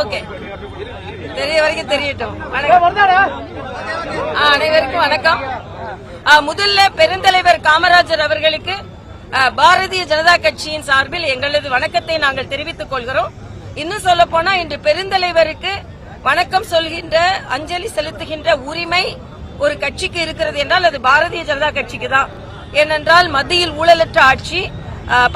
Okay தெரிய வரைக்கும் தெரியட்டும். அனைவருக்கும் வணக்கம். முதல்ல பெருந்தலைவர் காமராஜர் அவர்களுக்கு பாரதிய ஜனதா கட்சியின் சார்பில் எங்களது வணக்கத்தை நாங்கள் தெரிவித்துக் கொள்கிறோம். இன்னும் சொல்ல போனா இன்று பெருந்தலைவருக்கு வணக்கம் சொல்கின்ற அஞ்சலி செலுத்துகின்ற உரிமை ஒரு கட்சிக்கு இருக்கிறது என்றால் அது பாரதிய ஜனதா கட்சிக்கு தான். ஏனென்றால் மத்தியில் ஊழலற்ற ஆட்சி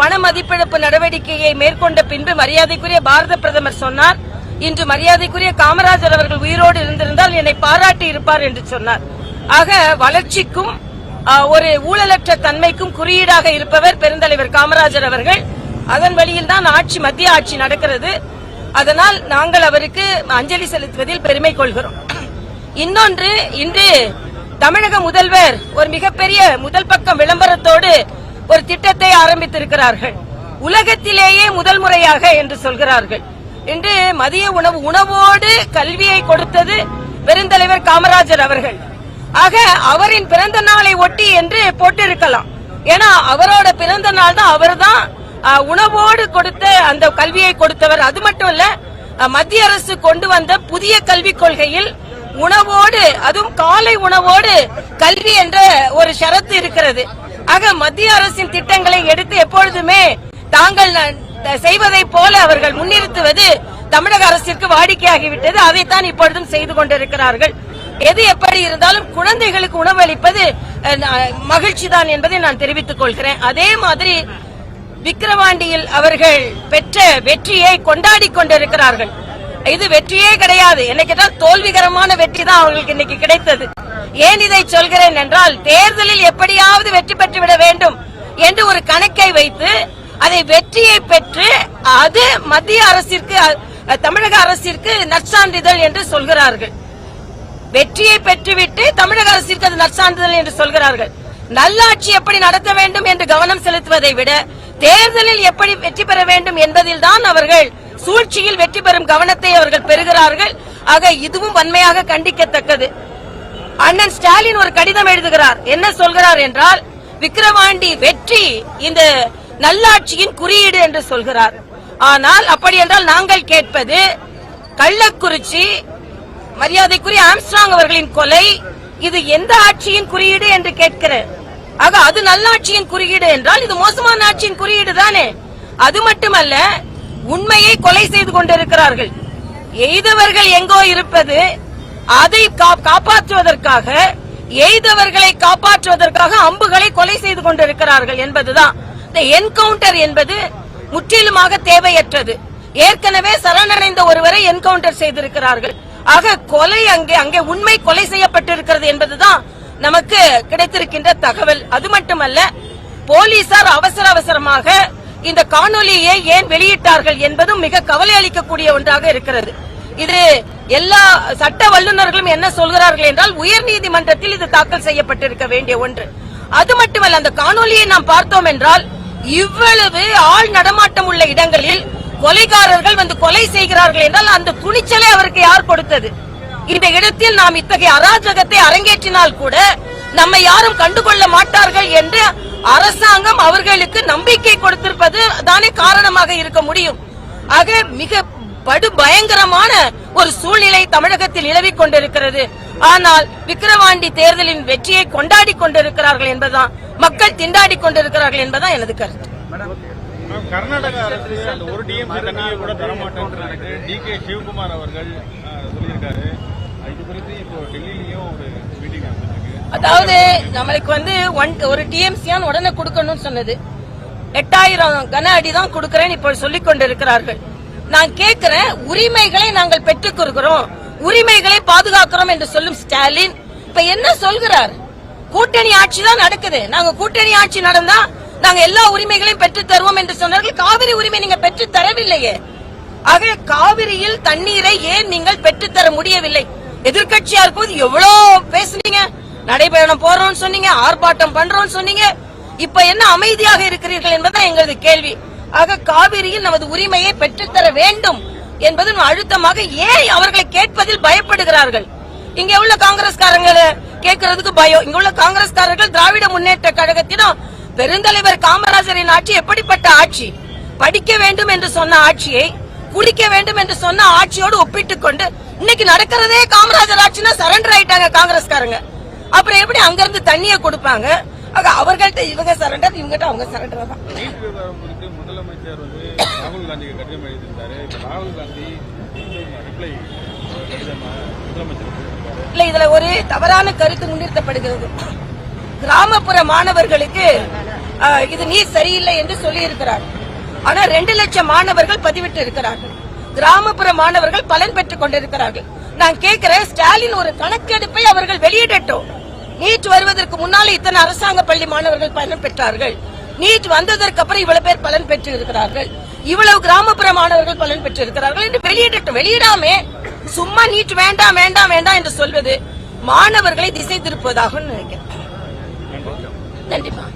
பண மதிப்பிழப்பு நடவடிக்கையை மேற்கொண்ட பின்பு மரியாதைக்குரிய பாரத பிரதமர் சொன்னார். இன்று மரியாதைக்குரிய காமராஜர் அவர்கள் உயிரோடு இருந்திருந்தால் என்னை பாராட்டி இருப்பார் என்று சொன்னார். ஆக வளர்ச்சிக்கும் ஒரு ஊழலற்ற தன்மைக்கும் குறியீடாக இருப்பவர் பெருந்தலைவர் காமராஜர் அவர்கள். அதன் வழியில் தான் ஆட்சி மத்திய ஆட்சி நடக்கிறது. அதனால் நாங்கள் அவருக்கு அஞ்சலி செலுத்துவதில் பெருமை கொள்கிறோம். இன்னொன்று இன்று தமிழக முதல்வர் ஒரு மிகப்பெரிய முதல் பக்கம் விளம்பரத்தோடு ஒரு திட்டத்தை ஆரம்பித்திருக்கிறார்கள். உலகத்திலேயே முதல் முறையாக என்று சொல்கிறார்கள். இன்று மதிய உணவு உணவோடு கல்வியை கொடுத்தது பெருந்தலைவர் காமராஜர் அவர்கள். ஆக அவரின் பிறந்த நாளை ஒட்டி என்று போட்டிருக்கலாம். ஏன்னா அவரோட பிறந்த நாள் தான் அவர்தான் தான் உணவோடு கொடுத்த அந்த கல்வியை கொடுத்தவர். அது மட்டும் இல்ல மத்திய அரசு கொண்டு வந்த புதிய கல்விக் கொள்கையில் உணவோடு அதுவும் காலை உணவோடு கல்வி என்ற ஒரு ஷரத்து இருக்கிறது. ஆக மத்திய அரசின் திட்டங்களை எடுத்து எப்பொழுதுமே தாங்கள் செய்வதை போல அவர்கள் முன்னிறுத்துவது தமிழக அரசிற்கு வாடிக்கையாகிவிட்டது. அதைத்தான் இப்பொழுதும் செய்து கொண்டிருக்கிறார்கள். எது எப்படி இருந்தாலும் குழந்தைகளுக்கு உணவளிப்பது மகிழ்ச்சி தான் என்பதை நான் தெரிவித்துக் கொள்கிறேன். அதே மாதிரி விக்கிரவாண்டியில் அவர்கள் பெற்ற வெற்றியை கொண்டாடி கொண்டிருக்கிறார்கள். இது வெற்றியே கிடையாது. என்ன கேட்டால் தோல்விகரமான வெற்றி தான் அவர்களுக்கு இன்னைக்கு கிடைத்தது. ஏன் இதை சொல்கிறேன் என்றால் தேர்தலில் எப்படியாவது வெற்றி பெற்றுவிட வேண்டும் என்று ஒரு கணக்கை வைத்து அதை வெற்றியை பெற்று அது மத்திய அரசிற்கு தமிழக அரசிற்கு நற்சான்றிதழ் என்று சொல்கிறார்கள். வெற்றியை பெற்றுவிட்டு தமிழக அரசிற்கு அது நற்சான்றிதழ் என்று சொல்கிறார்கள். நல்லாட்சி எப்படி நடத்த வேண்டும் என்று கவனம் செலுத்துவதை விட தேர்தலில் எப்படி வெற்றி பெற வேண்டும் என்பதில் தான் அவர்கள் சூழ்ச்சியில் வெற்றி பெறும் கவனத்தை அவர்கள் பெறுகிறார்கள். ஆக இதுவும் வன்மையாக கண்டிக்கத்தக்கது. அண்ணன் ஸ்டாலின் ஒரு கடிதம் எழுதுகிறார். என்ன சொல்கிறார் என்றால் விக்கிரவாண்டி வெற்றி இந்த நல்லாட்சியின் குறியீடு என்று சொல்கிறார். ஆனால் அப்படி என்றால் நாங்கள் கேட்பது கள்ளக்குறிச்சி மரியாதைக்குரிய ஆம்ஸ்ட்ராங் அவர்களின் கொலை இது எந்த ஆட்சியின் குறியீடு என்று கேட்கிறேன் ஆக அது நல்லாட்சியின் குறியீடு என்றால் இது மோசமான ஆட்சியின் குறியீடு தானே. அது மட்டுமல்ல உண்மையை கொலை செய்து கொண்டிருக்கிறார்கள். எய்தவர்கள் எங்கோ இருப்பது அதை கா- காப்பாற்றுவதற்காக எய்தவர்களை காப்பாற்றுவதற்காக அம்புகளை கொலை செய்து கொண்டிருக்கிறார்கள் என்பதுதான். இந்த என்கவுண்டர் என்பது முற்றிலுமாக தேவையற்றது. ஏற்கனவே சரணடைந்த ஒருவரை என்கவுண்டர் செய்திருக்கிறார்கள். ஆக கொலை அங்கே அங்கே உண்மை கொலை செய்யப்பட்டிருக்கிறது என்பதுதான் நமக்கு கிடைத்திருக்கின்ற தகவல். அது மட்டுமல்ல போலீசார் அவசர அவசரமாக இந்த காணொலியை ஏன் வெளியிட்டார்கள் என்பதும் மிக கவலை அளிக்கக்கூடிய ஒன்றாக இருக்கிறது. இது எல்லா சட்ட வல்லுநர்களும் என்ன சொல்கிறார்கள் என்றால் உயர்நீதிமன்றத்தில் இது தாக்கல் செய்யப்பட்டிருக்க வேண்டிய ஒன்று. அது மட்டுமல்ல அந்த காணொலியை நாம் பார்த்தோம் என்றால் இவ்வளவு ஆள் நடமாட்டம் உள்ள இடங்களில் கொலைகாரர்கள் வந்து கொலை செய்கிறார்கள் என்றால் அந்த துணிச்சலை அவருக்கு யார் கொடுத்தது? இந்த இடத்தில் நாம் இத்தகைய அராஜகத்தை அரங்கேற்றினால் கூட நம்மை யாரும் கண்டுகொள்ள மாட்டார்கள் என்று அரசாங்கம் அவர்களுக்கு நம்பிக்கை கொடுத்திருப்பது தானே காரணமாக இருக்க முடியும். ஆக மிக படு பயங்கரமான ஒரு சூழ்நிலை தமிழகத்தில் நிலவிக் கொண்டிருக்கிறது. ஆனால் விக்கிரவாண்டி தேர்தலின் வெற்றியை கொண்டாடி கொண்டிருக்கிறார்கள் என்பதுதான் மக்கள் திண்டாடி கொண்டிருக்கிறார்கள் என்பதுதான் எனது கருத்து. கர்நாடக அரசு ஒரு டிஎம்சி தண்ணியை கூட தரமாட்டேன் டி கே சிவகுமார் அவர்கள் சொல்லியிருக்காரு இது குறித்து இப்போ டெல்லியிலயும் ஒரு மீட்டிங் நடந்திருக்கு அதாவது நம்மளுக்கு வந்து ஒன் ஒரு டிஎம்சியான் உடனே கொடுக்கணும்னு சொன்னது. எட்டாயிரம் கன அடி தான் கொடுக்கறேன்னு இப்போ சொல்லிக் கொண்டிருக்கிறார்கள். நான் கேட்கிறேன் உரிமைகளை நாங்கள் பெற்றுக் கொடுக்கிறோம். உரிமைகளை பாதுகாக்கிறோம் என்று சொல்லும் ஸ்டாலின். இப்ப என்ன சொல்கிறார்? கூட்டணி ஆட்சி தான் நடக்குது. நாங்க கூட்டணி ஆட்சி நடந்தா நாங்க எல்லா உரிமைகளையும் பெற்று தருவோம் என்று சொன்னார்கள். காவிரி உரிமை நீங்க பெற்று தரவில்லையே. ஆக காவிரியில் தண்ணீரை ஏன் நீங்கள் பெற்றுத்தர முடியவில்லை? எதிர்கட்சியா இருக்கும்போது எவ்வளவு பேசுனீங்க? நடைபயணம் போறோம்னு சொன்னீங்க ஆர்ப்பாட்டம் பண்றோம்னு சொன்னீங்க. இப்ப என்ன அமைதியாக இருக்கிறீர்கள் என்பதுதான் எங்களது கேள்வி. ஆக காவிரியில் நமது உரிமையை பெற்றுத்தர வேண்டும் என்பது அழுத்தமாக ஏன் அவர்களை கேட்பதில் பயப்படுகிறார்கள்? இங்க உள்ள காங்கிரஸ்காரங்களை கேட்கறதுக்கு பயம். இங்க உள்ள காங்கிரஸ்காரர்கள் திராவிட முன்னேற்ற கழகத்திடம் பெருந்தலைவர் காமராஜரின் ஆட்சி எப்படிப்பட்ட ஆட்சி? படிக்க வேண்டும் என்று சொன்ன ஆட்சியை குடிக்க வேண்டும் என்று சொன்ன ஆட்சியோடு ஒப்பிட்டுக் கொண்டு இன்னைக்கு நடக்கிறதே காமராஜர் ஆட்சினா சரண்டர் ஆயிட்டாங்க காங்கிரஸ்காரங்க. அப்புறம் எப்படி அங்கிருந்து தண்ணியை கொடுப்பாங்க? அவர்கள்ட்ட இவங்க சரண்டர் இவங்ககிட்ட அவங்க சரண்டர் தான். முதலமைச்சர் வந்து ராகுல் காந்திக்கு கடிதம் எழுதியிருந்தாரு. இப்ப ராகுல் காந்தி ரிப்ளை கடிதம் முதலமைச்சர் கொடுத்திருக்காரு. இல்ல இதுல ஒரு தவறான கருத்து முன்னிறுத்தப்படுகிறது. கிராமப்புற மாணவர்களுக்கு இது நீர் சரியில்லை என்று சொல்லி இருக்கிறார் ஆனா ரெண்டு லட்சம் மாணவர்கள் பதிவிட்டு இருக்கிறார்கள். கிராமப்புற மாணவர்கள் பலன் பெற்றுக் கொண்டிருக்கிறார்கள். நான் கேட்கிறேன் ஸ்டாலின் ஒரு கணக்கெடுப்பை அவர்கள் வெளியிடட்டும். நீட் வருவதற்கு முன்னால் இத்தனை அரசாங்க பள்ளி மாணவர்கள் பலன் பெற்றார்கள். நீட் வந்ததற்கு அப்புறம் இவ்வளவு பேர் பலன் பெற்று இருக்கிறார்கள். இவ்வளவு கிராமப்புற மாணவர்கள் பலன் பெற்று இருக்கிறார்கள் என்று வெளியிடட்டும் வெளியிடாமே. சும்மா நீட் வேண்டாம் வேண்டாம் வேண்டாம் என்று சொல்வது மாணவர்களை திசை திருப்புவதாக நினைக்கிறேன். நன்றிப்பா